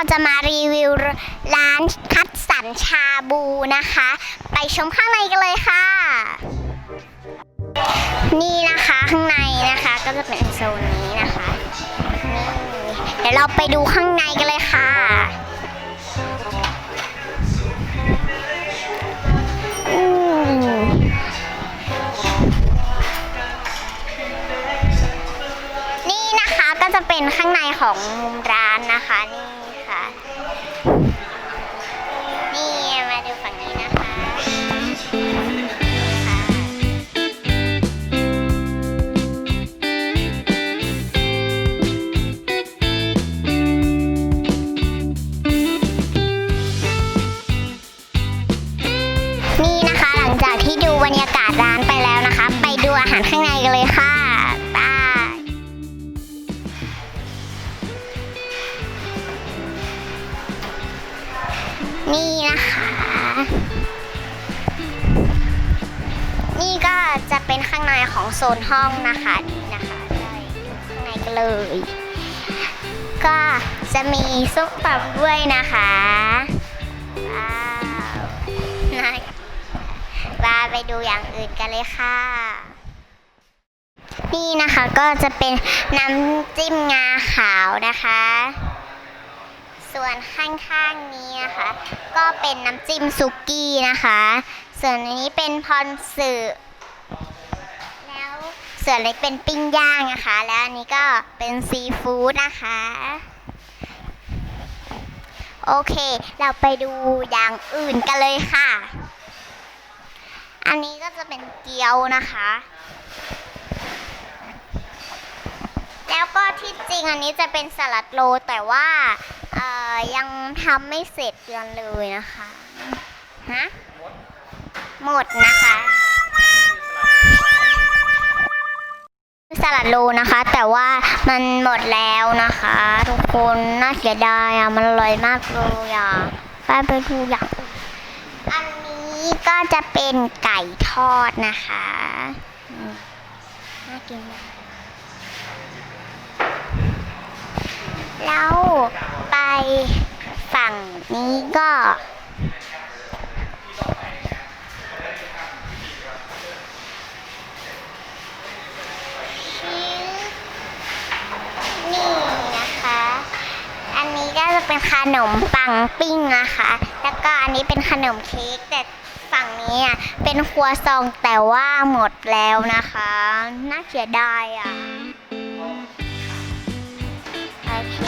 เราจะมารีวิวร้านคัดสรรชาบูนะคะ ไปชมข้างในกันเลยค่ะ นี่นะคะข้างในนะคะก็จะเป็นโซนนี้นะคะนี่เดี๋ยวเราไปดูข้างในกันเลยค่ะ นี่นะคะก็จะเป็นข้างในของมุมร้านนะคะนี่ งจากที่ดูบรรยากาศร้านไปแล้วนะคะ ไปดูอาหารข้างในกันเลยค่ะบายนี่นะคะ นี่ก็จะเป็นข้างในของโซนห้องนะคะนี่นะคะได้ดูข้างในกันเลย ก็จะมีซุปตับด้วยนะคะว้าวน่ากินมาไปดูอย่างอื่นกันเลยค่ะ นี่นะคะก็จะเป็นน้ำจิ้มงาขาวนะคะ ส่วนข้างๆนี้นะคะ ก็เป็นน้ำจิ้มซุกี้นะคะ ส่วนนี้เป็นพรสึแล้วส่วนเล็กเป็นปิ้งย่างนะคะ แล้วอันนี้ก็เป็นซีฟู้ดนะคะโอเค เราไปดูอย่างอื่นกันเลยค่ะ อันนี้ก็จะเป็นเกี๊ยวนะคะ แล้วก็ที่จริงอันนี้จะเป็นสลัดโลแต่ว่าเอ่อยังทำไม่เสร็จกันเลยนะคะ ฮะ หมดนะคะ สลัดโลนะคะ แต่ว่ามันหมดแล้วนะคะ ทุกคนน่าเสียดายอะ มันอร่อยมากเลยอะไปไปดูอย่าง ก็จะเป็นไก่ทอดนะคะน่ากินมากแล้วไปฝั่งนี้ก็นี่นะคะอันนี้ก็จะเป็นขนมปังปิ้งนะคะ แล้วก็อันนี้เป็นขนมเค้กแต่ ฝั่งนี้อะเป็นครัวซองแต่ว่าหมดแล้วนะคะ น่าเสียดายอะ โอเค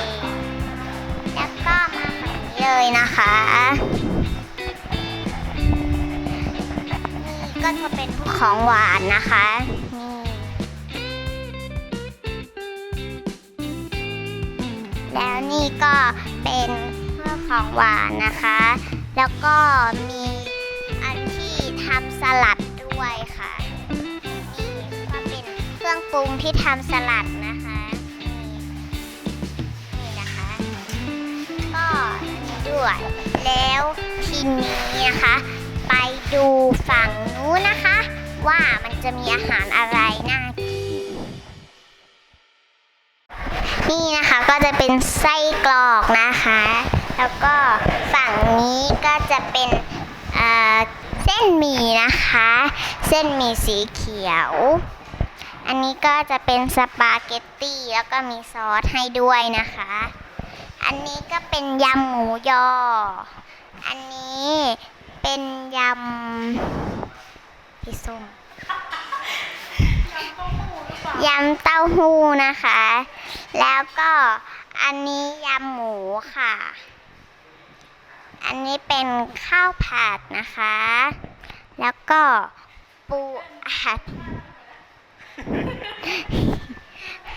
แล้วก็มาฝั่งนี้เลยนะคะ นี่ก็จะเป็นพวกของหวานนะคะนี่แล้วนี่ก็เป็นเครื่อของหวานนะคะ แล้วก็มีำสลัดด้วยค่ะนี่ก็เป็นเครื่องปรุงที่ทำสลัดนะคะนี่นะคะ ก็นี่ด้วย แล้วทีนี้นะคะ ไปดูฝั่งนู้นนะคะ ว่ามันจะมีอาหารอะไรน่ากินนี่นะคะก็จะเป็นไส้กรอกนะคะ แล้วก็ฝั่งนี้ก็จะเป็นเอ่อ ส้นหมี่นะคะ เส้นหมี่สีเขียว อันนี้ก็จะเป็นสปาเกตตี้แล้วก็มีซอสให้ด้วยนะคะ อันนี้ก็เป็นยำหมูยอ อันนี้เป็นยำพี่ส้มยำเต้าหู้นะคะ แล้วก็อันนี้ยำหมูค่ะ อันนี้เป็นข้าวผัดนะคะ แล้วก็ปูอัด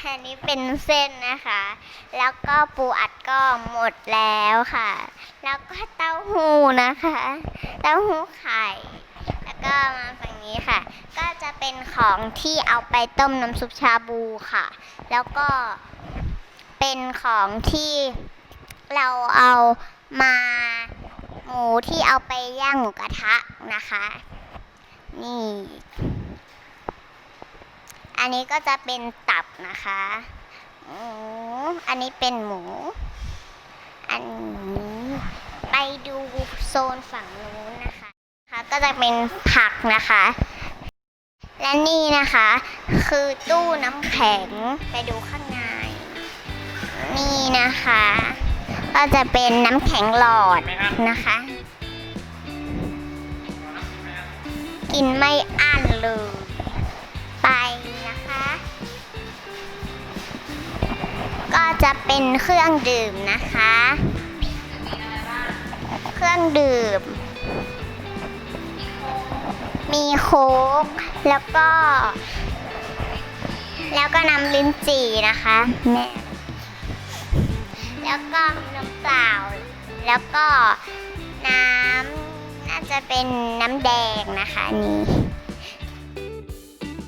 อันนี้เป็นเส้นนะคะ แล้วก็ปูอัดก็หมดแล้วค่ะ แล้วก็เต้าหู้นะคะ เต้าหู้ไข่ แล้วก็มาฝั่งนี้ค่ะ ก็จะเป็นของที่เอาไปต้มน้ำซุปชาบูค่ะ แล้วก็เป็นของที่เราเอามา หมูที่เอาไปย่างหมูกระทะนะคะ นี่ อันนี้ก็จะเป็นตับนะคะหมูอันนี้เป็นหมู อันอันนี้ไปดูโซนฝั่งนู้นนะคะค่ะก็จะเป็นผักนะคะ และนี่นะคะ คือตู้น้ำแข็งไปดูข้างใน นี่นะคะ ก็จะเป็นน้ำแข็งหลอดนะคะ กินไม่อั้นเลย ไปนะคะ ก็จะเป็นเครื่องดื่มนะคะ เครื่องดื่ม มีโค้กแล้วก็ แล้วก็น้ำลิ้นจี่นะคะแม่ แล้วก็มีน้ำเปล่า แล้วก็น้ำน่าจะเป็นน้ำแดงนะคะนี่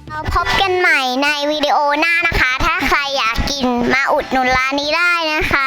เราพบกันใหม่ในวิดีโอหน้านะคะ ถ้าใครอยากกินมาอุดหนุนร้านนี้ได้นะคะ